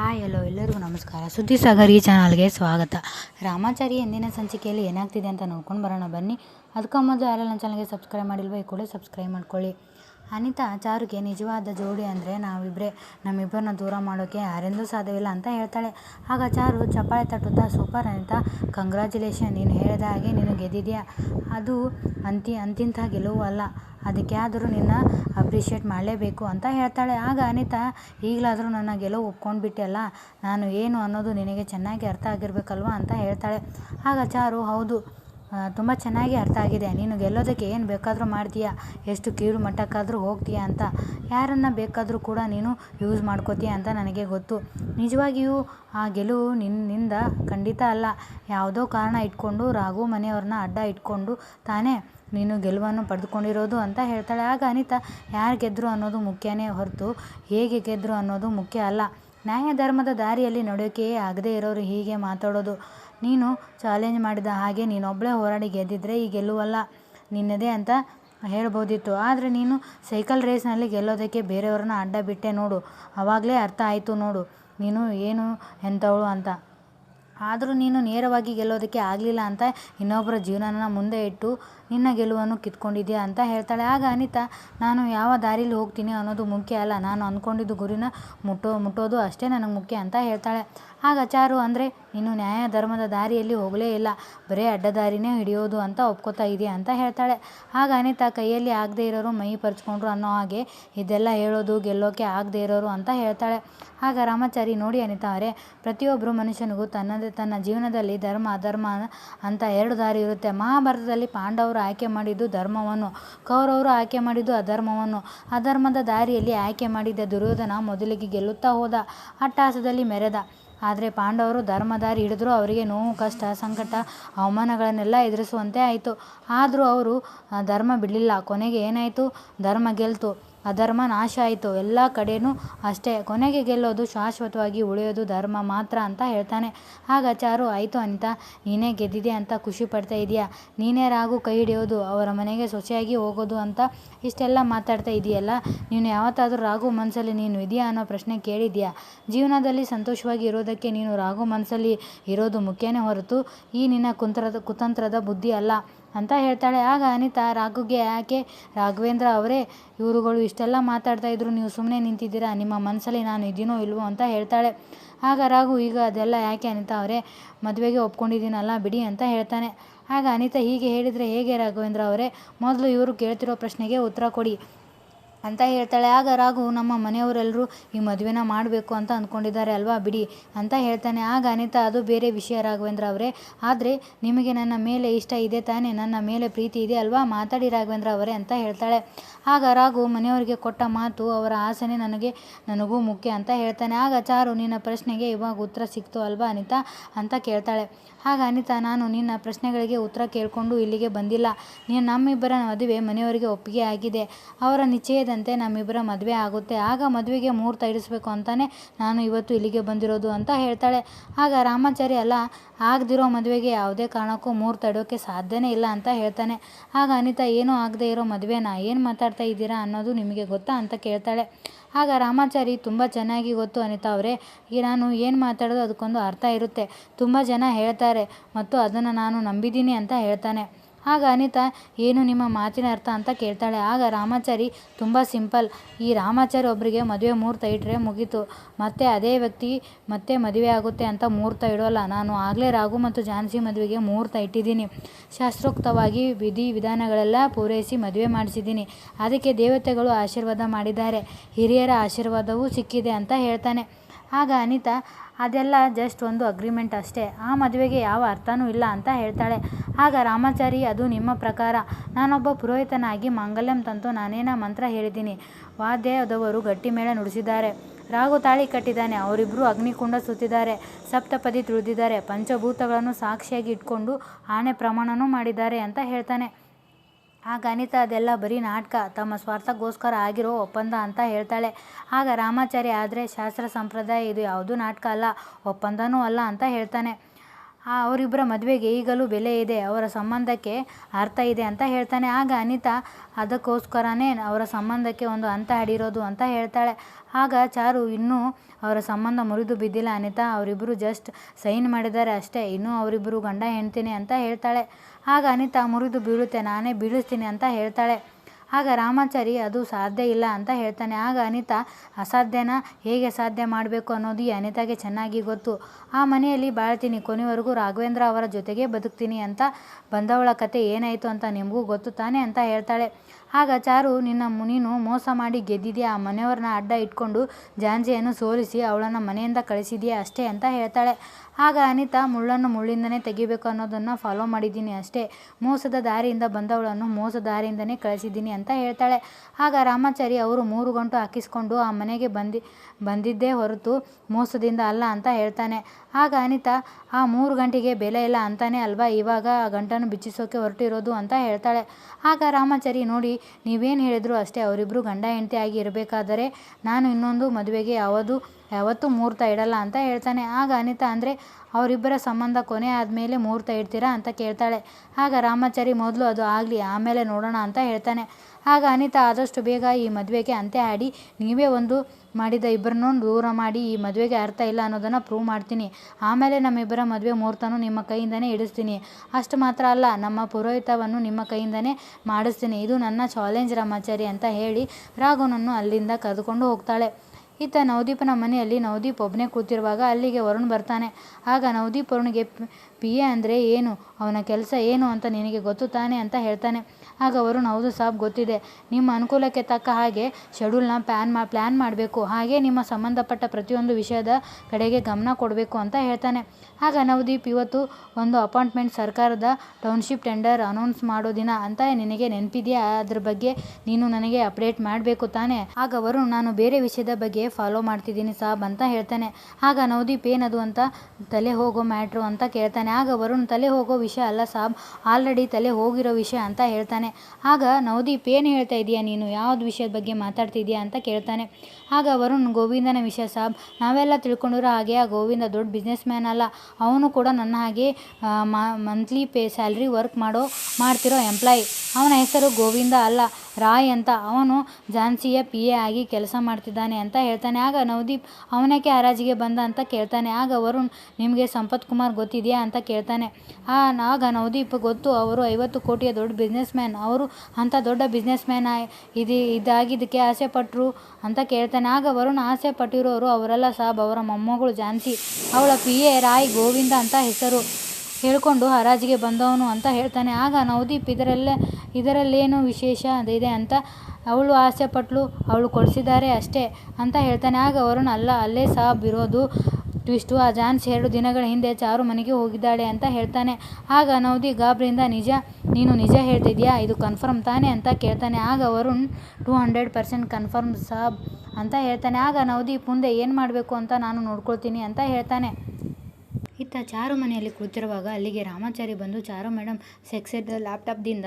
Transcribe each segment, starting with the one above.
Hi, hello, ಎಲ್ಲರಿಗೂ ನಮಸ್ಕಾರ. ಸುದ್ದಿ ಸಾಗರ್ ಈ ಚಾನಲ್ಗೆ ಸ್ವಾಗತ. ರಾಮಾಚಾರಿ ಎಂದಿನ ಸಂಚಿಕೆಯಲ್ಲಿ ಏನಾಗ್ತಿದೆ ಅಂತ ನೋಡ್ಕೊಂಡು ಬರೋಣ. ಬನ್ನಿ. ಅದಕ್ಕೆ ಮೊದಲು ಯಾರೆಲ್ಲ ನನ್ನ ಚಾನಲ್ಗೆ ಸಬ್ಸ್ಕ್ರೈಬ್ ಮಾಡಿಲ್ವೋ ಈ ಕೂಡ ಸಬ್ಸ್ಕ್ರೈಬ್ ಮಾಡ್ಕೊಳ್ಳಿ. ಅನಿತಾ, ಚಾರುಗೆ ನಿಜವಾದ ಜೋಡಿ ಅಂದರೆ ನಾವಿಬ್ಬರೇ ನಮ್ಮಿಬ್ಬರನ್ನ ದೂರ ಮಾಡೋಕ್ಕೆ ಯಾರೆಂದೂ ಸಾಧ್ಯವಿಲ್ಲ ಅಂತ ಹೇಳ್ತಾಳೆ. ಆಗ ಚಾರು ಚಪ್ಪಾಳೆ ತಟ್ಟುತ್ತಾ, ಸೂಪರ್ ಅನಿತಾ ಕಂಗ್ರ್ಯಾಚುಲೇಷನ್ ನೀನು ಹೇಳಿದ ಹಾಗೆ ನೀನು ಗೆದ್ದಿದೆಯಾ ಅದು ಅಂತಿ, ಅಂತಿಂಥ ಗೆಲುವು ಅಲ್ಲ. ಅದಕ್ಕೆ ಆದರೂ ನಿನ್ನ ಅಪ್ರಿಷಿಯೇಟ್ ಮಾಡಲೇಬೇಕು ಅಂತ ಹೇಳ್ತಾಳೆ. ಆಗ ಅನಿತಾ, ಈಗಲಾದರೂ ನನ್ನ ಗೆಲುವು ಒಪ್ಕೊಂಡ್ಬಿಟ್ಟೆಲ್ಲ ನಾನು ಏನು ಅನ್ನೋದು ನಿನಗೆ ಚೆನ್ನಾಗಿ ಅರ್ಥ ಆಗಿರಬೇಕಲ್ವ? ಅಂತ ಹೇಳ್ತಾಳೆ. ಆಗ ಚಾರು, ಹೌದು. ತುಂಬ ಚೆನ್ನಾಗಿ ಅರ್ಥ ಆಗಿದೆ. ನೀನು ಗೆಲ್ಲೋದಕ್ಕೆ ಏನು ಬೇಕಾದರೂ ಮಾಡ್ತೀಯಾ? ಎಷ್ಟು ಕೀಳು ಮಟ್ಟಕ್ಕಾದರೂ ಹೋಗ್ತೀಯಾ ಅಂತ. ಯಾರನ್ನು ಬೇಕಾದರೂ ಕೂಡ ನೀನು ಯೂಸ್ ಮಾಡ್ಕೋತೀಯ ಅಂತ ನನಗೆ ಗೊತ್ತು. ನಿಜವಾಗಿಯೂ ಆ ಗೆಲುವು ನಿನ್ನಿಂದ ಖಂಡಿತ ಅಲ್ಲ. ಯಾವುದೋ ಕಾರಣ ಇಟ್ಕೊಂಡು ರಾಘು ಮನೆಯವ್ರನ್ನ ಅಡ್ಡ ಇಟ್ಕೊಂಡು ತಾನೇ ನೀನು ಗೆಲುವನ್ನು ಪಡೆದುಕೊಂಡಿರೋದು ಅಂತ ಹೇಳ್ತಾಳೆ. ಆಗ ಅನಿತಾ, ಯಾರು ಗೆದ್ದರು ಅನ್ನೋದು ಮುಖ್ಯನೇ ಹೊರತು ಹೇಗೆ ಗೆದ್ದರು ಅನ್ನೋದು ಮುಖ್ಯ ಅಲ್ಲ. ನ್ಯಾಯಧರ್ಮದ ದಾರಿಯಲ್ಲಿ ನಡೆಯೋಕೆಯೇ ಆಗದೇ ಇರೋರು ಹೀಗೆ ಮಾತಾಡೋದು. ನೀನು ಚಾಲೆಂಜ್ ಮಾಡಿದ ಹಾಗೆ ನೀನೊಬ್ಬಳೇ ಹೋರಾಡಿ ಗೆದ್ದಿದ್ರೆ ಈ ಗೆಲ್ಲುವಲ್ಲ. ನಿನ್ನದೇ ಅಂತ ಹೇಳ್ಬೋದಿತ್ತು. ಆದರೆ ನೀನು ಸೈಕಲ್ ರೇಸ್ನಲ್ಲಿ ಗೆಲ್ಲೋದಕ್ಕೆ ಬೇರೆಯವ್ರನ್ನ ಅಡ್ಡ ಬಿಟ್ಟೆ ನೋಡು. ಆವಾಗಲೇ ಅರ್ಥ ಆಯಿತು ನೋಡು. ನೀನು ಏನು ಎಂಥವಳು ಅಂತ. ಆದರೂ ನೀನು ನೇರವಾಗಿ ಗೆಲ್ಲೋದಕ್ಕೆ ಆಗಲಿಲ್ಲ ಅಂತ ಇನ್ನೊಬ್ಬರ ಜೀವನನ ಮುಂದೆ ಇಟ್ಟು ನಿನ್ನ ಗೆಲುವನ್ನು ಕಿತ್ಕೊಂಡಿದ್ಯಾ ಅಂತ ಹೇಳ್ತಾಳೆ. ಆಗ ಅನಿತಾ, ನಾನು ಯಾವ ದಾರಿಲಿ ಹೋಗ್ತೀನಿ ಅನ್ನೋದು ಮುಖ್ಯ ಅಲ್ಲ. ನಾನು ಅಂದ್ಕೊಂಡಿದ್ದು ಗುರಿನ ಮುಟ್ಟೋ, ಮುಟ್ಟೋದು ಅಷ್ಟೇ ನನಗೆ ಮುಖ್ಯ ಅಂತ ಹೇಳ್ತಾಳೆ. ಆಗ ಚಾರು, ಅಂದರೆ ನೀನು ನ್ಯಾಯ ಧರ್ಮದ ದಾರಿಯಲ್ಲಿ ಹೋಗಲೇ ಇಲ್ಲ. ಬರೀ ಅಡ್ಡದಾರಿನೇ ಹಿಡಿಯೋದು ಅಂತ ಒಪ್ಕೋತಾ ಇದೆಯಾ ಅಂತ ಹೇಳ್ತಾಳೆ. ಆಗ ಅನಿತಾ, ಕೈಯಲ್ಲಿ ಆಗದೆ ಇರೋರು ಮೈ ಪರ್ಚ್ಕೊಂಡ್ರು ಅನ್ನೋ ಹಾಗೆ ಇದೆಲ್ಲ ಹೇಳೋದು ಗೆಲ್ಲೋಕೆ ಆಗದೆ ಇರೋರು ಅಂತ ಹೇಳ್ತಾಳೆ. ಆಗ ರಾಮಾಚಾರಿ, ನೋಡಿ ಅನಿತಾ ಅವರೇ ಪ್ರತಿಯೊಬ್ಬರು ಮನುಷ್ಯನಿಗೂ ತನ್ನದೇ ತನ್ನ ಜೀವನದಲ್ಲಿ ಧರ್ಮ, ಅಧರ್ಮ ಅಂತ ಎರಡು ದಾರಿ ಇರುತ್ತೆ. ಮಹಾಭಾರತದಲ್ಲಿ ಪಾಂಡವರು ಆಯ್ಕೆ ಮಾಡಿದ್ದು ಧರ್ಮವನ್ನು. ಕೌರವರು ಆಯ್ಕೆ ಮಾಡಿದ್ದು ಅಧರ್ಮವನ್ನು. ಅಧರ್ಮದ ದಾರಿಯಲ್ಲಿ ಆಯ್ಕೆ ಮಾಡಿದ್ದ ದುರ್ಯೋಧನ ಮೊದಲಿಗೆ ಗೆಲ್ಲುತ್ತಾ ಹೋದ. ಅಟ್ಟಹಾಸದಲ್ಲಿ ಮೆರೆದ. ಆದರೆ ಪಾಂಡವರು ಧರ್ಮದಾರಿ ಹಿಡಿದ್ರು, ಅವರಿಗೆ ನೋವು, ಕಷ್ಟ, ಸಂಕಟ, ಅವಮಾನಗಳನ್ನೆಲ್ಲ ಎದುರಿಸುವಂತೆ ಆಯಿತು. ಆದರೂ ಅವರು ಧರ್ಮ ಬಿಡಲಿಲ್ಲ. ಕೊನೆಗೆ ಏನಾಯಿತು? ಧರ್ಮ ಗೆಲ್ತು. ಅಧರ್ಮ ನಾಶ ಆಯಿತು. ಎಲ್ಲ ಕಡೆಯೂ ಅಷ್ಟೇ. ಕೊನೆಗೆ ಗೆಲ್ಲೋದು ಶಾಶ್ವತವಾಗಿ ಉಳಿಯೋದು ಧರ್ಮ ಮಾತ್ರ ಅಂತ ಹೇಳ್ತಾನೆ. ಆಗ ಚಾರು ಆಯಿತು ಅಂತ ನೀನೇ ಗೆದ್ದಿದೆ ಅಂತ ಖುಷಿ ಪಡ್ತಾ ಇದೆಯಾ? ನೀನೇ ರಾಗು ಕೈ ಹಿಡಿಯೋದು, ಅವರ ಮನೆಗೆ ಸೊಸೆಯಾಗಿ ಹೋಗೋದು ಅಂತ ಇಷ್ಟೆಲ್ಲ ಮಾತಾಡ್ತಾ ಇದೆಯಲ್ಲ? ನೀನು ಯಾವತ್ತಾದರೂ ರಾಗು ಮನಸ್ಸಲ್ಲಿ ನೀನು ಇದೆಯಾ ಅನ್ನೋ ಪ್ರಶ್ನೆ ಕೇಳಿದ್ಯಾ? ಜೀವನದಲ್ಲಿ ಸಂತೋಷವಾಗಿ ಇರೋದಕ್ಕೆ ನೀನು ರಾಗು ಮನಸ್ಸಲ್ಲಿ ಇರೋದು ಮುಖ್ಯನೇ ಹೊರತು ಈ ನಿನ್ನ ಕುಂತ್ರದ ಕುತಂತ್ರದ ಬುದ್ಧಿ ಅಲ್ಲ. ಅಂತ ಹೇಳ್ತಾಳೆ. ಆಗ ಅನಿತಾ ರಾಘುಗೆ ಯಾಕೆ ರಾಘವೇಂದ್ರ ಅವರೇ, ಇವರುಗಳು ಇಷ್ಟೆಲ್ಲ ಮಾತಾಡ್ತಾ ಇದ್ರು, ನೀವು ಸುಮ್ಮನೆ ನಿಂತಿದ್ದೀರಾ? ನಿಮ್ಮ ಮನಸ್ಸಲ್ಲಿ ನಾನು ಇದೀನೋ ಇಲ್ವೋ ಅಂತ ಹೇಳ್ತಾಳೆ. ಆಗ ರಾಘು, ಈಗ ಅದೆಲ್ಲ ಯಾಕೆ ಅನಿತಾ ಅವರೇ, ಮದುವೆಗೆ ಒಪ್ಕೊಂಡಿದ್ದೀನಲ್ಲ, ಬಿಡಿ ಅಂತ ಹೇಳ್ತಾನೆ. ಆಗ ಅನಿತಾ ಹೀಗೆ ಹೇಳಿದರೆ, ಹೇಗೆ ರಾಘವೇಂದ್ರ ಅವರೇ, ಮೊದಲು ಇವರು ಕೇಳ್ತಿರೋ ಪ್ರಶ್ನೆಗೆ ಉತ್ತರ ಕೊಡಿ. ಅಂತ ಹೇಳ್ತಾಳೆ. ಆಗ ರಾಘು, ನಮ್ಮ ಮನೆಯವರೆಲ್ಲರೂ ಈ ಮದುವೆನ ಮಾಡಬೇಕು ಅಂತ ಅಂದ್ಕೊಂಡಿದ್ದಾರೆ ಅಲ್ವಾ ಬಿಡಿ ಅಂತ ಹೇಳ್ತಾನೆ. ಆಗ ಅನಿತಾ, ಅದು ಬೇರೆ ವಿಷಯ ರಾಘವೇಂದ್ರ ಅವರೇ. ಆದರೆ ನಿಮಗೆ ನನ್ನ ಮೇಲೆ ಇಷ್ಟ ಇದೆ ತಾನೇ, ನನ್ನ ಮೇಲೆ ಪ್ರೀತಿ ಇದೆ ಅಲ್ವಾ? ಮಾತಾಡಿ ರಾಘವೇಂದ್ರ ಅವರೇ ಅಂತ ಹೇಳ್ತಾಳೆ. ಆಗ ರಾಘು ಮನೆಯವರಿಗೆ ಕೊಟ್ಟ ಮಾತು, ಅವರ ಆಸನೆ ನನಗೆ, ನನಗೂ ಮುಖ್ಯ ಅಂತ ಹೇಳ್ತಾನೆ. ಆಗ ಚಾರು, ನಿನ್ನ ಪ್ರಶ್ನೆಗೆ ಇವಾಗ ಉತ್ತರ ಸಿಕ್ತು ಅಲ್ವಾ ಅನಿತಾ? ಅಂತ ಕೇಳ್ತಾಳೆ. ಆಗ ಅನಿತಾ, ನಾನು ನಿನ್ನ ಪ್ರಶ್ನೆಗಳಿಗೆ ಉತ್ತರ ಕೇಳಿಕೊಂಡು ಇಲ್ಲಿಗೆ ಬಂದಿಲ್ಲ. ನೀನು ನಮ್ಮಿಬ್ಬರ ಮದುವೆ ಮನೆಯವರಿಗೆ ಒಪ್ಪಿಗೆ ಆಗಿದೆ. ಅವರ ನಿಶ್ಚಯದಂತೆ ನಮ್ಮಿಬ್ಬರ ಮದುವೆ ಆಗುತ್ತೆ. ಆಗ ಮದುವೆಗೆ ಮುಹೂರ್ತ ಇಡಿಸ್ಬೇಕು ಅಂತಾನೆ ನಾನು ಇವತ್ತು ಇಲ್ಲಿಗೆ ಬಂದಿರೋದು ಅಂತ ಹೇಳ್ತಾಳೆ. ಆಗ ರಾಮಾಚಾರಿ, ಅಲ್ಲ, ಆಗದಿರೋ ಮದುವೆಗೆ ಯಾವುದೇ ಕಾರಣಕ್ಕೂ ಮುಹೂರ್ತ ಇಡೋಕ್ಕೆ ಸಾಧ್ಯನೇ ಇಲ್ಲ ಅಂತ ಹೇಳ್ತಾನೆ. ಆಗ ಅನಿತಾ, ಏನೂ ಆಗದೆ ಇರೋ ಮದುವೆನ? ಏನು ಮಾತಾಡ್ತಾ ಇದ್ದೀರಾ ಅನ್ನೋದು ನಿಮಗೆ ಗೊತ್ತಾ? ಅಂತ ಕೇಳ್ತಾಳೆ. ಆಗ ರಾಮಾಚಾರಿ, ತುಂಬ ಚೆನ್ನಾಗಿ ಗೊತ್ತು ಅನಿತಾ ಅವರೇ. ಈ ನಾನು ಏನು ಮಾತಾಡೋದು ಅದಕ್ಕೊಂದು ಅರ್ಥ ಇರುತ್ತೆ. ತುಂಬ ಜನ ಹೇಳ್ತಾರೆ ಮತ್ತು ಅದನ್ನು ನಾನು ನಂಬಿದ್ದೀನಿ ಅಂತ ಹೇಳ್ತಾನೆ. ಆಗ ಅನಿತಾ, ಏನು ನಿಮ್ಮ ಮಾತಿನ ಅರ್ಥ ಅಂತ ಕೇಳ್ತಾಳೆ. ಆಗ ರಾಮಾಚಾರಿ ತುಂಬ ಸಿಂಪಲ್. ಈ ರಾಮಾಚಾರಿ ಒಬ್ಬರಿಗೆ ಮದುವೆ ಮುಹೂರ್ತ ಇಟ್ಟರೆ ಮುಗೀತು. ಮತ್ತೆ ಅದೇ ವ್ಯಕ್ತಿ ಮತ್ತೆ ಮದುವೆ ಆಗುತ್ತೆ ಅಂತ ಮುಹೂರ್ತ ಇಡೋಲ್ಲ. ನಾನು ಆಗಲೇ ರಾಘು ಮತ್ತು ಝಾನ್ಸಿ ಮದುವೆಗೆ ಮುಹೂರ್ತ ಇಟ್ಟಿದ್ದೀನಿ. ಶಾಸ್ತ್ರೋಕ್ತವಾಗಿ ವಿಧಿ ವಿಧಾನಗಳೆಲ್ಲ ಪೂರೈಸಿ ಮದುವೆ ಮಾಡಿಸಿದ್ದೀನಿ. ಅದಕ್ಕೆ ದೇವತೆಗಳು ಆಶೀರ್ವಾದ ಮಾಡಿದ್ದಾರೆ. ಹಿರಿಯರ ಆಶೀರ್ವಾದವೂ ಸಿಕ್ಕಿದೆ ಅಂತ ಹೇಳ್ತಾನೆ. ಆಗ ಅನಿತಾ ಅದೆಲ್ಲ ಜಸ್ಟ್ ಒಂದು ಅಗ್ರಿಮೆಂಟ್ ಅಷ್ಟೇ. ಆ ಮದುವೆಗೆ ಯಾವ ಅರ್ಥನೂ ಇಲ್ಲ ಅಂತ ಹೇಳ್ತಾಳೆ. ಆಗ ರಾಮಾಚಾರಿ, ಅದು ನಿಮ್ಮ ಪ್ರಕಾರ. ನಾನೊಬ್ಬ ಪುರೋಹಿತನಾಗಿ ಮಾಂಗಲ್ಯಂ ತಂತು ನಾನೇನ ಮಂತ್ರ ಹೇಳಿದ್ದೀನಿ. ವಾದ್ಯದವರು ಗಟ್ಟಿಮೇಳ ನುಡಿಸಿದ್ದಾರೆ. ರಾಗು ತಾಳಿ ಕಟ್ಟಿದ್ದಾನೆ. ಅವರಿಬ್ಬರು ಅಗ್ನಿಕುಂಡ ಸುತ್ತಿದ್ದಾರೆ. ಸಪ್ತಪದಿ ತುಳಿದಿದ್ದಾರೆ. ಪಂಚಭೂತಗಳನ್ನು ಸಾಕ್ಷಿಯಾಗಿ ಇಟ್ಕೊಂಡು ಆಣೆ ಪ್ರಮಾಣನೂ ಮಾಡಿದ್ದಾರೆ ಅಂತ ಹೇಳ್ತಾನೆ. ಆಗ ಅನಿತಾ ಅದೆಲ್ಲ ಬರೀ ನಾಟಕ, ತಮ್ಮ ಸ್ವಾರ್ಥಕ್ಕೋಸ್ಕರ ಆಗಿರೋ ಒಪ್ಪಂದ ಅಂತ ಹೇಳ್ತಾಳೆ. ಆಗ ರಾಮಾಚಾರಿ ಆದರೆ ಶಾಸ್ತ್ರ ಸಂಪ್ರದಾಯ ಇದು ಯಾವುದೂ ನಾಟಕ ಅಲ್ಲ, ಒಪ್ಪಂದನೂ ಅಲ್ಲ ಅಂತ ಹೇಳ್ತಾನೆ. ಅವರಿಬ್ಬರ ಮದುವೆಗೆ ಈಗಲೂ ಬೆಲೆ ಇದೆ, ಅವರ ಸಂಬಂಧಕ್ಕೆ ಅರ್ಥ ಇದೆ ಅಂತ ಹೇಳ್ತಾನೆ. ಆಗ ಅನಿತಾ, ಅದಕ್ಕೋಸ್ಕರನೇ ಅವರ ಸಂಬಂಧಕ್ಕೆ ಒಂದು ಹಂತ ಹಡಿರೋದು ಅಂತ ಹೇಳ್ತಾಳೆ. ಆಗ ಚಾರು ಇನ್ನೂ ಅವರ ಸಂಬಂಧ ಮುರಿದು ಬಿದ್ದಿಲ್ಲ. ಅನಿತಾ ಅವರಿಬ್ಬರು ಜಸ್ಟ್ ಸೈನ್ ಮಾಡಿದ್ದಾರೆ ಅಷ್ಟೇ. ಇನ್ನೂ ಅವರಿಬ್ಬರು ಗಂಡ ಹೆಣ್ತೀನಿ ಅಂತ ಹೇಳ್ತಾಳೆ. ಆಗ ಅನಿತಾ ಮುರಿದು ಬೀಳುತ್ತೆ, ನಾನೇ ಬೀಳಿಸ್ತೀನಿ ಅಂತ ಹೇಳ್ತಾಳೆ. ಆಗ ರಾಮಾಚಾರಿ, ಅದು ಸಾಧ್ಯ ಇಲ್ಲ ಅಂತ ಹೇಳ್ತಾನೆ. ಆಗ ಅನಿತಾ, ಅಸಾಧ್ಯನ? ಹೇಗೆ ಸಾಧ್ಯ ಮಾಡಬೇಕು ಅನ್ನೋದು ಈ ಅನಿತಾಗೆ ಚೆನ್ನಾಗಿ ಗೊತ್ತು. ಆ ಮನೆಯಲ್ಲಿ ಬಾಳ್ತೀನಿ, ಕೊನೆವರೆಗೂ ರಾಘವೇಂದ್ರ ಅವರ ಜೊತೆಗೆ ಬದುಕ್ತೀನಿ ಅಂತ ಬಂದವಳ ಕತೆ ಏನಾಯಿತು ಅಂತ ನಿಮಗೂ ಗೊತ್ತು ತಾನೆ? ಅಂತ ಹೇಳ್ತಾಳೆ. ಆಗ ಚಾರು ನಿನ್ನ ನೀನು ಮೋಸ ಮಾಡಿ ಗೆದ್ದಿದ್ಯಾ? ಆ ಮನೆಯವ್ರನ್ನ ಅಡ್ಡ ಇಟ್ಕೊಂಡು ಜಾಂಜಿಯನ್ನು ಸೋಲಿಸಿ ಅವಳನ್ನು ಮನೆಯಿಂದ ಕಳಿಸಿದ್ಯಾ ಅಷ್ಟೇ ಅಂತ ಹೇಳ್ತಾಳೆ. ಆಗ ಅನಿತಾ ಮುಳ್ಳನ್ನು ಮುಳ್ಳಿಂದನೇ ತೆಗಿಬೇಕು ಅನ್ನೋದನ್ನು ಫಾಲೋ ಮಾಡಿದ್ದೀನಿ ಅಷ್ಟೇ. ಮೋಸದ ದಾರಿಯಿಂದ ಬಂದವಳನ್ನು ಮೋಸ ದಾರಿಯಿಂದನೇ ಕಳಿಸಿದ್ದೀನಿ ಅಂತ ಹೇಳ್ತಾಳೆ. ಆಗ ರಾಮಾಚಾರಿ ಅವರು ಮೂರು ಗಂಟು ಹಾಕಿಸ್ಕೊಂಡು ಆ ಮನೆಗೆ ಬಂದಿ, ಬಂದಿದ್ದೇ ಹೊರತು ಮೋಸದಿಂದ ಅಲ್ಲ ಅಂತ ಹೇಳ್ತಾನೆ. ಆಗ ಅನಿತಾ, ಆ ಮೂರು ಗಂಟೆಗೆ ಬೆಲೆ ಇಲ್ಲ ಅಂತಾನೆ ಅಲ್ವಾ, ಇವಾಗ ಆ ಗಂಟನ್ನು ಬಿಚ್ಚಿಸೋಕೆ ಹೊರಟಿರೋದು ಅಂತ ಹೇಳ್ತಾಳೆ. ಆಗ ರಾಮಾಚಾರಿ, ನೋಡಿ, ನೀವೇನು ಹೇಳಿದ್ರು ಅಷ್ಟೇ ಅವರಿಬ್ಬರು ಗಂಡ ಹೆಂಡತಿ ಆಗಿ ಇರಬೇಕಾದರೆ ನಾನು ಇನ್ನೊಂದು ಮದುವೆಗೆ ಯಾವುದು, ಯಾವತ್ತೂ ಮುಹೂರ್ತ ಇಡಲ್ಲ ಅಂತ ಹೇಳ್ತಾನೆ. ಆಗ ಅನಿತಾ ಅಂದರೆ, ಅವರಿಬ್ಬರ ಸಂಬಂಧ ಕೊನೆ ಆದಮೇಲೆ ಮುಹೂರ್ತ ಇಡ್ತೀರಾ ಅಂತ ಕೇಳ್ತಾಳೆ. ಆಗ ರಾಮಾಚಾರಿ, ಮೊದಲು ಅದು ಆಗಲಿ, ಆಮೇಲೆ ನೋಡೋಣ ಅಂತ ಹೇಳ್ತಾನೆ. ಆಗ ಅನಿತಾ, ಆದಷ್ಟು ಬೇಗ ಈ ಮದುವೆಗೆ ಅಂತ್ಯ ಆಡಿ, ನೀವೇ ಒಂದು ಮಾಡಿದ ಇಬ್ಬರನ್ನೂ ದೂರ ಮಾಡಿ ಈ ಮದುವೆಗೆ ಅರ್ಥ ಇಲ್ಲ ಅನ್ನೋದನ್ನು ಪ್ರೂವ್ ಮಾಡ್ತೀನಿ. ಆಮೇಲೆ ನಮ್ಮಿಬ್ಬರ ಮದುವೆ ಮುಹೂರ್ತನೂ ನಿಮ್ಮ ಕೈಯಿಂದನೇ ಇಡಿಸ್ತೀನಿ. ಅಷ್ಟು ಮಾತ್ರ ಅಲ್ಲ, ನಮ್ಮ ಪುರೋಹಿತವನ್ನು ನಿಮ್ಮ ಕೈಯಿಂದನೇ ಮಾಡಿಸ್ತೀನಿ. ಇದು ನನ್ನ ಚಾಲೆಂಜ್ ರಾಮಾಚಾರಿ ಅಂತ ಹೇಳಿ ರಾಘವನನ್ನು ಅಲ್ಲಿಂದ ಕರೆದುಕೊಂಡು ಹೋಗ್ತಾಳೆ. ಈತ ನವದೀಪನ ಮನೆಯಲ್ಲಿ ನವದೀಪ್ ಒಬ್ಬನೇ ಕೂತಿರುವಾಗ ಅಲ್ಲಿಗೆ ವರುಣ್ ಬರ್ತಾನೆ. ಆಗ ನವದೀಪ್ ವರುಣ್ಗೆ ಪಿ ಎ ಅಂದರೆ ಏನು? ಅವನ ಕೆಲಸ ಏನು ಅಂತ ನಿನಗೆ ಗೊತ್ತು ತಾನೆ ಅಂತ ಹೇಳ್ತಾನೆ. ಆಗ ವರುಣ್, ಹೌದು ಸಾಬ್, ಗೊತ್ತಿದೆ. ನಿಮ್ಮ ಅನುಕೂಲಕ್ಕೆ ತಕ್ಕ ಹಾಗೆ ಶೆಡ್ಯೂಲ್ನ ಪ್ಲ್ಯಾನ್ ಮಾ ಪ್ಲ್ಯಾನ್ ಮಾಡಬೇಕು. ಹಾಗೆ ನಿಮ್ಮ ಸಂಬಂಧಪಟ್ಟ ಪ್ರತಿಯೊಂದು ವಿಷಯದ ಕಡೆಗೆ ಗಮನ ಕೊಡಬೇಕು ಅಂತ ಹೇಳ್ತಾನೆ. ಆಗ ನವದೀಪ್, ಇವತ್ತು ಒಂದು ಅಪಾಯಿಂಟ್ಮೆಂಟ್ ಸರ್ಕಾರದ ಟೌನ್ಶಿಪ್ ಟೆಂಡರ್ ಅನೌನ್ಸ್ ಮಾಡೋ ದಿನ ಅಂತ ನಿನಗೆ ನೆನಪಿದೆಯಾ? ಅದ್ರ ಬಗ್ಗೆ ನೀನು ನನಗೆ ಅಪ್ಡೇಟ್ ಮಾಡಬೇಕು ತಾನೆ? ಆಗ ವರುಣ್, ನಾನು ಬೇರೆ ವಿಷಯದ ಬಗ್ಗೆ ಫಾಲೋ ಮಾಡ್ತಿದ್ದೀನಿ ಸಾಬ್ ಅಂತ ಹೇಳ್ತಾನೆ. ಆಗ ನವದೀಪ್, ಏನದು ಅಂತ? ತಲೆ ಹೋಗೋ ಮ್ಯಾಟ್ರು ಅಂತ ಕೇಳ್ತಾನೆ. ಆಗ ವರುಣ್ ತಲೆ ಹೋಗೋ ವಿಷಯ ಅಲ್ಲ ಸಾಬ್, ಆಲ್ರೆಡಿ ತಲೆ ಹೋಗಿರೋ ವಿಷಯ ಅಂತ ಹೇಳ್ತಾನೆ. ಆಗ ನವದೀಪ್ ಏನು ಹೇಳ್ತಾ ಇದೀಯಾ ನೀನು? ಯಾವ್ದು ವಿಷಯದ ಬಗ್ಗೆ ಮಾತಾಡ್ತಿದ್ಯಾ ಅಂತ ಕೇಳ್ತಾನೆ. ಆಗ ವರುಣ್, ಗೋವಿಂದನ ವಿಷಯ ಸಾಬ್, ನಾವೆಲ್ಲ ತಿಳ್ಕೊಂಡಿರೋ ಹಾಗೆ ಆ ಗೋವಿಂದ ದೊಡ್ಡ ಬಿಸ್ನೆಸ್ ಮ್ಯಾನ್ ಅಲ್ಲ. ಅವನು ಕೂಡ ನನ್ನ ಹಾಗೆ ಮಂತ್ಲಿ ಪೇ ಸ್ಯಾಲ್ರಿ ವರ್ಕ್ ಮಾಡೋ, ಮಾಡ್ತಿರೋ ಎಂಪ್ಲಾಯಿ ಅವನ ಹೆಸರು ಗೋವಿಂದ ಅಲ್ಲ, ರಾಯ್ ಅಂತ. ಅವನು ಝಾನ್ಸಿಯ ಪಿ ಎ ಆಗಿ ಕೆಲಸ ಮಾಡ್ತಿದ್ದಾನೆ ಅಂತ ಹೇಳ್ತಾನೆ. ಆಗ ನವದೀಪ್ ಅವನಕ್ಕೆ ಹರಾಜಿಗೆ ಬಂದ ಅಂತ ಕೇಳ್ತಾನೆ. ಆಗ ವರುಣ್, ನಿಮಗೆ ಸಂಪತ್ ಕುಮಾರ್ ಗೊತ್ತಿದೆಯಾ? ಅಂತ ಕೇಳ್ತಾನೆ. ಆಗ ನವದೀಪ್ ಗೊತ್ತು, ಅವರು ಐವತ್ತು ಕೋಟಿಯ ದೊಡ್ಡ ಬಿಸ್ನೆಸ್ ಮ್ಯಾನ್ ಅವರು ಅಂಥ ದೊಡ್ಡ ಬಿಸ್ನೆಸ್ ಮ್ಯಾನ್ ಇದು, ಇದಾಗಿದ್ದಕ್ಕೆ ಆಸೆ ಪಟ್ಟರು ಅಂತ ಕೇಳ್ತಾನೆ. ಆಗ ವರುಣ್, ಆಸೆ ಪಟ್ಟಿರೋರು ಅವರೆಲ್ಲ ಸಾಬ್, ಅವರ ಮೊಮ್ಮಗಳು ಝಾನ್ಸಿ. ಅವಳ ಪಿ ಎ ರಾಯ್ ಗೋವಿಂದ ಅಂತ ಹೆಸರು. ಹೇಳ್ಕೊಂಡು ಹರಾಜಿಗೆ ಬಂದವನು ಅಂತ ಹೇಳ್ತಾನೆ. ಆಗ ನವದೀಪ್ ಇದರಲ್ಲೇ ಇದರಲ್ಲೇನು ವಿಶೇಷ ಇದೆ ಅಂತ ಅವಳು ಆಸೆ ಪಟ್ಲು ಅವಳು ಕೊಡಿಸಿದ್ದಾರೆ ಅಷ್ಟೇ ಅಂತ ಹೇಳ್ತಾನೆ. ಆಗ ವರುಣ್, ಅಲ್ಲ, ಅಲ್ಲೇ ಸಾಬ್ ಇರೋದು ಟ್ವಿಸ್ಟು ಆ ಜಾನ್ಸ್ ಎರಡು ದಿನಗಳ ಹಿಂದೆ ಚಾರು ಮನೆಗೆ ಹೋಗಿದ್ದಾಳೆ ಅಂತ ಹೇಳ್ತಾನೆ. ಆಗ ನವದಿ ಗಾಬ್ರಿಂದ ನಿಜ, ನೀನು ನಿಜ ಹೇಳ್ತಿದ್ಯಾ? ಇದು ಕನ್ಫರ್ಮ್ ತಾನೆ ಅಂತ ಕೇಳ್ತಾನೆ. ಆಗ Varun two hundred percent confirm Sab ಅಂತ ಹೇಳ್ತಾನೆ. ಆಗ ನವದೀಪ್ ಮುಂದೆ ಏನು ಮಾಡಬೇಕು ಅಂತ ನಾನು ನೋಡ್ಕೊಳ್ತೀನಿ ಅಂತ ಹೇಳ್ತಾನೆ. ಇತ್ತ ಚಾರು ಮನೆಯಲ್ಲಿ ಕೂತಿರುವಾಗ ಅಲ್ಲಿಗೆ ರಾಮಾಚಾರಿ ಬಂದು, ಚಾರು ಮೇಡಮ್ ಸೆಕ್ಸೆಡ್ ಲ್ಯಾಪ್ಟಾಪ್ದಿಂದ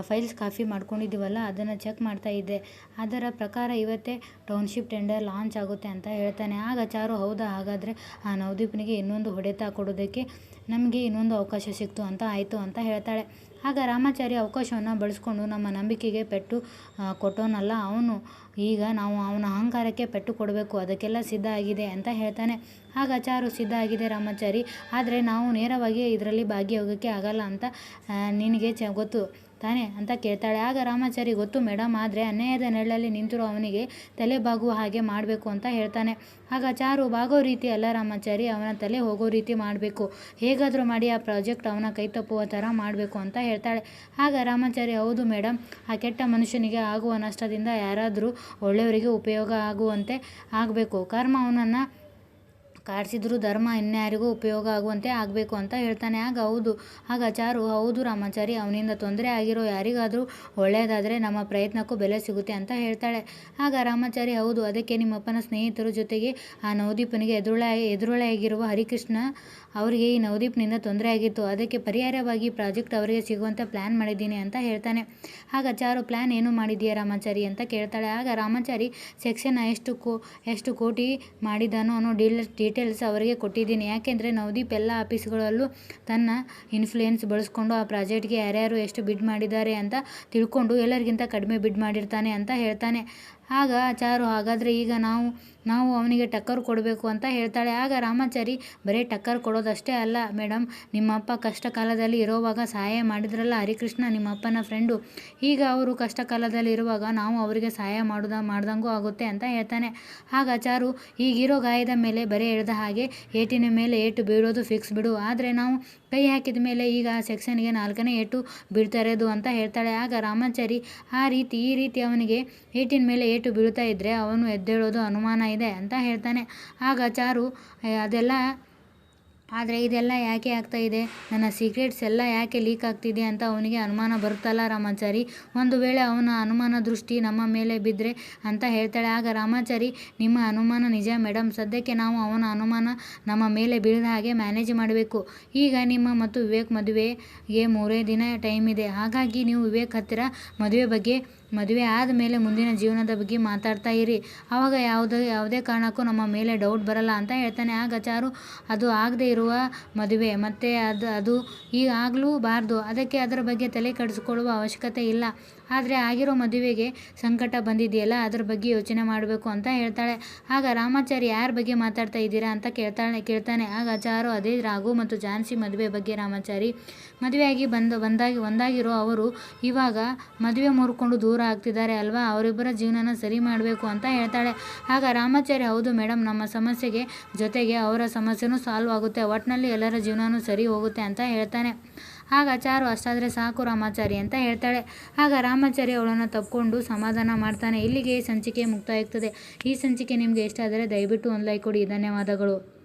ಫೈಲ್ಸ್ ಕಾಫಿ ಮಾಡ್ಕೊಂಡಿದ್ದೀವಲ್ಲ, ಅದನ್ನು ಚೆಕ್ ಮಾಡ್ತಾ ಇದ್ದೆ. ಅದರ ಪ್ರಕಾರ ಇವತ್ತೇ ಟೌನ್ಶಿಪ್ ಟೆಂಡರ್ ಲಾಂಚ್ ಆಗುತ್ತೆ ಅಂತ ಹೇಳ್ತಾನೆ. ಆಗ ಚಾರು, ಹೌದಾ, ಹಾಗಾದರೆ, ಆ, ನವದೀಪ್ನಿಗೆ ಇನ್ನೊಂದು ಹೊಡೆತ ಕೊಡೋದಕ್ಕೆ ನಮಗೆ ಇನ್ನೊಂದು ಅವಕಾಶ ಸಿಕ್ತು ಅಂತ, ಆಯಿತು, ಅಂತ ಹೇಳ್ತಾಳೆ. ಆಗ ರಾಮಾಚಾರಿ ಅವಕಾಶವನ್ನು ಬಳಸ್ಕೊಂಡು ನಮ್ಮ ನಂಬಿಕೆಗೆ ಪೆಟ್ಟು ಕೊಟ್ಟೋನಲ್ಲ ಅವನು. ಈಗ ನಾವು ಅವನ ಅಹಂಕಾರಕ್ಕೆ ಪೆಟ್ಟು ಕೊಡಬೇಕು, ಅದಕ್ಕೆಲ್ಲ ಸಿದ್ಧ ಆಗಿದೆ ಅಂತ ಹೇಳ್ತಾನೆ. ಆಗ ಚಾರು ಸಿದ್ಧ ಆಗಿದೆ ರಾಮಾಚಾರಿ. ಆದರೆ ನಾವು ನೇರವಾಗಿ ಇದರಲ್ಲಿ ಭಾಗಿಯಾಗೋಕ್ಕೆ ಆಗಲ್ಲ ಅಂತ ನಿನಗೆ ಚ, ಗೊತ್ತು. ತಾನೇ ಅಂತ ಕೇಳ್ತಾಳೆ. ಆಗ ರಾಮಾಚಾರಿ, ಗೊತ್ತು ಮೇಡಮ್ ಆದರೆ ಅನ್ಯಾಯದ ನೆರಳಲ್ಲಿ ನಿಂತಿರೋ ಅವನಿಗೆ ತಲೆ ಬಾಗುವ ಹಾಗೆ ಮಾಡಬೇಕು ಅಂತ ಹೇಳ್ತಾನೆ. ಆಗ ಚಾರು, ಬಾಗೋ ರೀತಿ ಅಲ್ಲ ರಾಮಾಚಾರಿ, ಅವನ ತಲೆ ಹೋಗೋ ರೀತಿ ಮಾಡಬೇಕು. ಹೇಗಾದರೂ ಮಾಡಿ ಆ ಪ್ರಾಜೆಕ್ಟ್ ಅವನ ಕೈ ತಪ್ಪುವ ಥರ ಮಾಡಬೇಕು ಅಂತ ಹೇಳ್ತಾಳೆ. ಆಗ ರಾಮಾಚಾರಿ, ಹೌದು ಮೇಡಮ್ ಆ ಕೆಟ್ಟ ಮನುಷ್ಯನಿಗೆ ಆಗುವ ನಷ್ಟದಿಂದ ಯಾರಾದರೂ ಒಳ್ಳೆಯವರಿಗೆ ಉಪಯೋಗ ಆಗುವಂತೆ ಆಗಬೇಕು. ಕರ್ಮ ಅವನನ್ನು ಕಾಡಿಸಿದ್ರು ಧರ್ಮ ಇನ್ಯಾರಿಗೂ ಉಪಯೋಗ ಆಗುವಂತೆ ಆಗಬೇಕು ಅಂತ ಹೇಳ್ತಾನೆ. ಆಗ ಹೌದು, ಆಗ ಚಾರು ಹೌದು ರಾಮಾಚಾರಿ, ಅವನಿಂದ ತೊಂದರೆ ಆಗಿರೋ ಯಾರಿಗಾದರೂ ಒಳ್ಳೆಯದಾದರೆ ನಮ್ಮ ಪ್ರಯತ್ನಕ್ಕೂ ಬೆಲೆ ಸಿಗುತ್ತೆ ಅಂತ ಹೇಳ್ತಾಳೆ. ಆಗ ರಾಮಾಚಾರಿ, ಹೌದು, ಅದಕ್ಕೆ ನಿಮ್ಮಪ್ಪನ ಸ್ನೇಹಿತರ ಜೊತೆಗೆ ಆ ನವದೀಪನಿಗೆ ಎದುರುಳ, ಎದುರುಳೆಯಾಗಿರುವ ಹರಿಕೃಷ್ಣ ಅವರಿಗೆ ಈ ನವದೀಪ್ನಿಂದ ತೊಂದರೆ ಆಗಿತ್ತು. ಅದಕ್ಕೆ ಪರಿಹಾರವಾಗಿ ಪ್ರಾಜೆಕ್ಟ್ ಅವರಿಗೆ ಸಿಗುವಂತೆ ಪ್ಲ್ಯಾನ್ ಮಾಡಿದ್ದೀನಿ ಅಂತ ಹೇಳ್ತಾನೆ. ಆಗ ಚಾರು ಪ್ಲ್ಯಾನ್ ಏನು ಮಾಡಿದೀಯಾ ರಾಮಾಚಾರಿ? ಅಂತ ಕೇಳ್ತಾಳೆ. ಆಗ ರಾಮಾಚಾರಿ, ಸೆಕ್ಷನ್ ಎಷ್ಟು ಕೋ, ಎಷ್ಟು ಕೋಟಿ ಮಾಡಿದಾನೋ ಅನ್ನೋ ಡೀಲ್ ಡೀಟೇಲ್ಸ್ ಅವರಿಗೆ ಕೊಟ್ಟಿದ್ದೀನಿ. ಯಾಕೆಂದರೆ ನವದೀಪ್ ಎಲ್ಲ ಆಫೀಸ್ಗಳಲ್ಲೂ ತನ್ನ ಇನ್ಫ್ಲೂಯೆನ್ಸ್ ಬಳಸ್ಕೊಂಡು ಆ ಪ್ರಾಜೆಕ್ಟ್ಗೆ ಯಾರ್ಯಾರು ಎಷ್ಟು ಬಿಡ್ ಮಾಡಿದ್ದಾರೆ ಅಂತ ತಿಳ್ಕೊಂಡು ಎಲ್ಲರಿಗಿಂತ ಕಡಿಮೆ ಬಿಡ್ ಮಾಡಿರ್ತಾನೆ ಅಂತ ಹೇಳ್ತಾನೆ. ಆಗ ಚಾರು ಹಾಗಾದರೆ ಈಗ ನಾವು ನಾವು ಅವನಿಗೆ ಟಕ್ಕರ್ ಕೊಡಬೇಕು ಅಂತ ಹೇಳ್ತಾಳೆ. ಆಗ ರಾಮಾಚಾರಿ, ಬರೀ ಟಕ್ಕರ್ ಕೊಡೋದಷ್ಟೇ ಅಲ್ಲ ಮೇಡಮ್ ನಿಮ್ಮಪ್ಪ ಕಷ್ಟ ಕಾಲದಲ್ಲಿ ಇರೋವಾಗ ಸಹಾಯ ಮಾಡಿದ್ರಲ್ಲ ಹರಿಕೃಷ್ಣ, ನಿಮ್ಮಪ್ಪನ ಫ್ರೆಂಡು ಈಗ ಅವರು ಕಷ್ಟ ಕಾಲದಲ್ಲಿ ಇರುವಾಗ ನಾವು ಅವರಿಗೆ ಸಹಾಯ ಮಾಡೋದ, ಮಾಡ್ದಂಗೂ ಆಗುತ್ತೆ ಅಂತ ಹೇಳ್ತಾನೆ. ಆಗ ಚಾರು ಈಗಿರೋ ಗಾಯದ ಮೇಲೆ ಬರೀ ಎಳೆದ ಹಾಗೆ ಏಟಿನ ಮೇಲೆ ಏಟು ಬೀಳೋದು ಫಿಕ್ಸ್ ಬಿಡು. ಆದರೆ ನಾವು ಕೈ ಹಾಕಿದ ಮೇಲೆ ಈಗ ಸೆಕ್ಷನ್ಗೆ ನಾಲ್ಕನೇ ಏಟು ಬೀಳ್ತಾ ಇರೋದು ಅಂತ ಹೇಳ್ತಾಳೆ. ಆಗ ರಾಮಾಚಾರಿ, ಆ ರೀತಿ, ಈ ರೀತಿ ಅವನಿಗೆ ಏಟಿನ ಮೇಲೆ ಏಟು ಬೀಳ್ತಾ ಇದ್ದರೆ ಅವನು ಎದ್ದೇಳೋದು ಅನುಮಾನ ಇದೆ ಅಂತ ಹೇಳ್ತಾನೆ. ಆಗ ಚಾರು ಅದೆಲ್ಲ, ಆದರೆ ಇದೆಲ್ಲ ಯಾಕೆ ಆಗ್ತಾ ಇದೆ? ನನ್ನ ಸೀಕ್ರೆಟ್ಸ್ ಎಲ್ಲ ಯಾಕೆ ಲೀಕ್ ಆಗ್ತಿದೆ ಅಂತ ಅವನಿಗೆ ಅನುಮಾನ ಬರುತ್ತಲ್ಲ ರಾಮಾಚಾರಿ. ಒಂದು ವೇಳೆ ಅವನ ಅನುಮಾನ ದೃಷ್ಟಿ ನಮ್ಮ ಮೇಲೆ ಬಿದ್ದರೆ ಅಂತ ಹೇಳ್ತಾಳೆ. ಆಗ ರಾಮಾಚಾರಿ, ನಿಮ್ಮ ಅನುಮಾನ ನಿಜ ಮೇಡಮ್ ಸದ್ಯಕ್ಕೆ ನಾವು ಅವನ ಅನುಮಾನ ನಮ್ಮ ಮೇಲೆ ಬೀಳದ ಹಾಗೆ ಮ್ಯಾನೇಜ್ ಮಾಡಬೇಕು. ಈಗ ನಿಮ್ಮ ಮತ್ತು ವಿವೇಕ್ ಮದುವೆಗೆ ಮೂರೇ ದಿನ ಟೈಮ್ ಇದೆ. ಹಾಗಾಗಿ ನೀವು ವಿವೇಕ್ ಹತ್ತಿರ ಮದುವೆ ಬಗ್ಗೆ ಮದುವೆ ಆದಮೇಲೆ ಮುಂದಿನ ಜೀವನದ ಬಗ್ಗೆ ಮಾತಾಡ್ತಾ ಇರಿ. ಆವಾಗ ಯಾವುದೇ ಯಾವುದೇ ಕಾರಣಕ್ಕೂ ನಮ್ಮ ಮೇಲೆ ಡೌಟ್ ಬರಲ್ಲ ಅಂತ ಹೇಳ್ತಾನೆ. ಆಗ ಚಾರು, ಅದು ಆಗದೆ ಇರುವ ಮದುವೆ. ಮತ್ತು ಅದು ಅದು ಈಗ ಆಗಲೂಬಾರ್ದು ಅದಕ್ಕೆ ಅದರ ಬಗ್ಗೆ ತಲೆ ಕೆಡಿಸ್ಕೊಳ್ಳುವ ಅವಶ್ಯಕತೆ ಇಲ್ಲ. ಆದರೆ ಆಗಿರೋ ಮದುವೆಗೆ ಸಂಕಟ ಬಂದಿದೆಯಲ್ಲ, ಅದ್ರ ಬಗ್ಗೆ ಯೋಚನೆ ಮಾಡಬೇಕು ಅಂತ ಹೇಳ್ತಾಳೆ. ಆಗ ರಾಮಾಚಾರಿ ಯಾರ ಬಗ್ಗೆ ಮಾತಾಡ್ತಾ ಇದ್ದೀರಾ ಅಂತ ಕೇಳ್ತಾಳೆ, ಕೇಳ್ತಾನೆ. ಆಗ ಚಾರು, ಅದೇ ರಾಘು ಮತ್ತು ಜಾನ್ಸಿ ಮದುವೆ ಬಗ್ಗೆ ರಾಮಾಚಾರಿ ಮದುವೆಯಾಗಿ ಬಂದ, ಬಂದಾಗಿ, ಒಂದಾಗಿರೋ ಅವರು ಇವಾಗ ಮದುವೆ ಮುರ್ಕೊಂಡು ದೂರ ಆಗ್ತಿದ್ದಾರೆ ಅಲ್ವಾ? ಅವರಿಬ್ಬರ ಜೀವನನ ಸರಿ ಮಾಡಬೇಕು ಅಂತ ಹೇಳ್ತಾಳೆ. ಆಗ ರಾಮಾಚಾರಿ ಹೌದು ಮೇಡಮ್ ನಮ್ಮ ಸಮಸ್ಯೆಗೆ ಜೊತೆಗೆ ಅವರ ಸಮಸ್ಯೆನೂ ಸಾಲ್ವ್ ಆಗುತ್ತೆ. ಒಟ್ಟಿನಲ್ಲಿ ಎಲ್ಲರ ಜೀವನನೂ ಸರಿ ಹೋಗುತ್ತೆ ಅಂತ ಹೇಳ್ತಾನೆ. ಆಗ ಚಾರು ಅಷ್ಟಾದರೆ ಸಾಕು ರಾಮಾಚಾರಿ ಅಂತ ಹೇಳ್ತಾಳೆ. ಆಗ ರಾಮಾಚಾರಿ ಅವಳನ್ನು ತಪ್ಪಿಕೊಂಡು ಸಮಾಧಾನ ಮಾಡ್ತಾನೆ. ಇಲ್ಲಿಗೆ ಸಂಚಿಕೆ ಮುಕ್ತಾಯ ಆಗ್ತದೆ ಈ ಸಂಚಿಕೆ ನಿಮಗೆ ಇಷ್ಟ ಆದರೆ ದಯವಿಟ್ಟು ಒಂದು ಲೈಕ್ ಕೊಡಿ. ಧನ್ಯವಾದಗಳು.